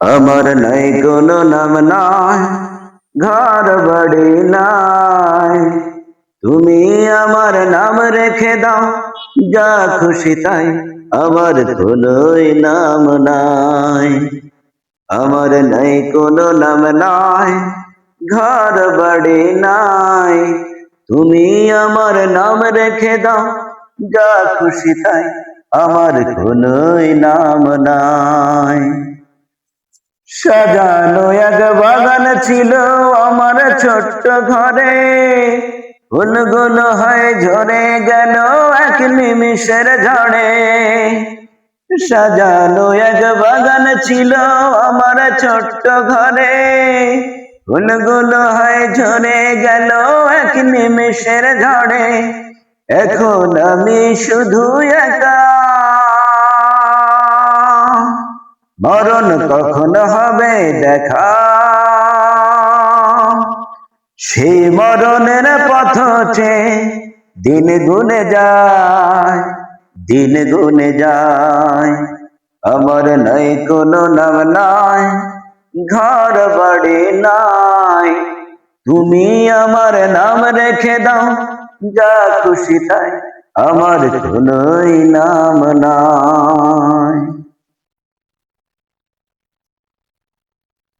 আমার নাই কোনো নাম নাই ঘর বাড়ি নাই তুমি আমার নাম রেখে দাও যা খুশি তাই আমার কোনোই নাম নাই আমার নাই কোনো নাম নাই ঘর বাড়ি নাই তুমি আমার নাম রেখে দাও যা খুশি তাই আমার কোনোই নাম নাই সাজানো এক বাগান ছিল আমার ছোট্ট ঘরে। ফুলগুলো হয়ে ঝরে গেল এক নিমিষের ঝড়ে। সাজানো এক বাগান ছিল আমার ছোট্ট ঘরে। ফুলগুলো হয়ে ঝরে গেল এক নিমিষের ঝড়ে। এখন আমি শুধু একা। মরণ কখন হবে দেখা? সেই মরণের পথ দিন গুনে যায়, দিন গুনে যায়। আমার নাই কোনো নাম নাই, ঘর বাড়ি নাই। তুমি আমার নাম রেখে দাও, যা খুশি তাই, আমার কোনোই নাম নাই।